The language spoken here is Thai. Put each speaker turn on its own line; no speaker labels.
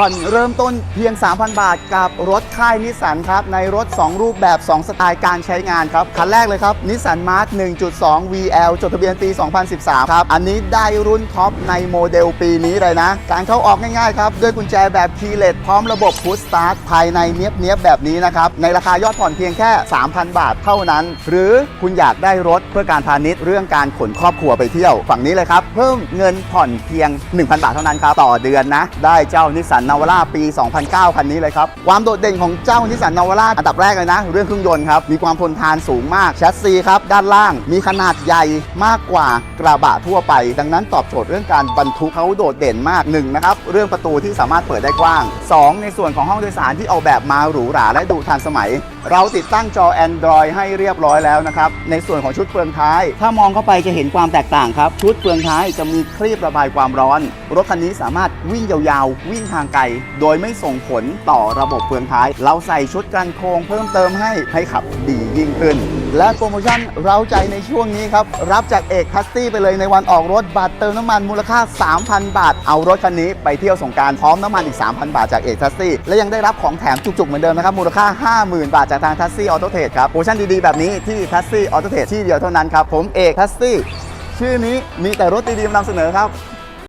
ผ่อนเริ่มต้นเพียง 3,000 บาทกับรถค่ายนิสสันครับ ในรถ 2 รูปแบบ 2 สไตล์การใช้งานครับ คันแรกเลยครับนิสสันมาร์1.2 VL จดทะเบียนปี 2013 ครับ อันนี้ได้รุ่นท็อปในโมเดลปีนี้เลยนะ การเข้าออกง่ายๆครับ ด้วยกุญแจแบบคีย์เลสพร้อมระบบพุชสตาร์ทภายในเนี้ยบๆแบบนี้นะครับ ในราคายอดผ่อนเพียงแค่ 3,000 บาทเท่านั้น หรือคุณอยากได้รถเพื่อการพาณิชย์เรื่องการขนครอบครัวไปเที่ยวฝั่งนี้เลยครับเพิ่มเงินผ่อนเพียง 1,000 บาทเท่านั้นครับต่อเดือนนะได้เจ้านิสสันนาวาร่าปี 2009 คันนี้เลยครับ ความโดดเด่นของเจ้านิสสันนาวาร่าอันดับแรกเลยนะ เรื่องเครื่องยนต์ครับ มีความทนทานสูงมาก แชสซีครับ ด้านล่างมีขนาดใหญ่มากกว่ากระบะทั่วไป ดังนั้นตอบโจทย์เรื่องการบรรทุกเขาโดดเด่นมากหนึ่งนะครับเรื่องประตูที่สามารถเปิดได้กว้าง 2 ในส่วนของห้องโดยสารที่ออกแบบมาหรูหราและดูทันสมัย เราติดตั้งจอ Android ให้เรียบร้อยแล้วนะครับในส่วนของชุดเฟืองท้าย ถ้ามองเข้าไปจะเห็นความแตกต่างครับชุดเฟืองท้ายจะมีครีบระบายความร้อน รถคันนี้สามารถวิ่งยาวๆ วิ่งทางไกล โดยไม่ส่งผลต่อระบบเฟืองท้าย เราใส่ชุดกันโครงเพิ่มเติมให้ให้ขับดียิ่งขึ้น และโปรโมชั่นเราใจในช่วงนี้ครับ รับจากเอกคัสตี้ไปเลยในวันออกรถบัตรเติมน้ำมันมูลค่า 3,000 บาท เอารถคันนี้ไปเที่ยวสงการพร้อมน้ำมันอีก 3,000 บาทจากเอกคัสตี้และยังได้รับของแถมจุกๆเหมือนเดิมนะครับมูลค่า 50,000 บาทจากทางทัสซี่ออโตเทรดครับโปรโมชั่นดีๆแบบนี้ที่ทัสซี่ออโตเทรดที่เดียวเท่านั้นครับผมเอกทัสซี่ชื่อนี้มีแต่รถดีๆมานำเสนอครับ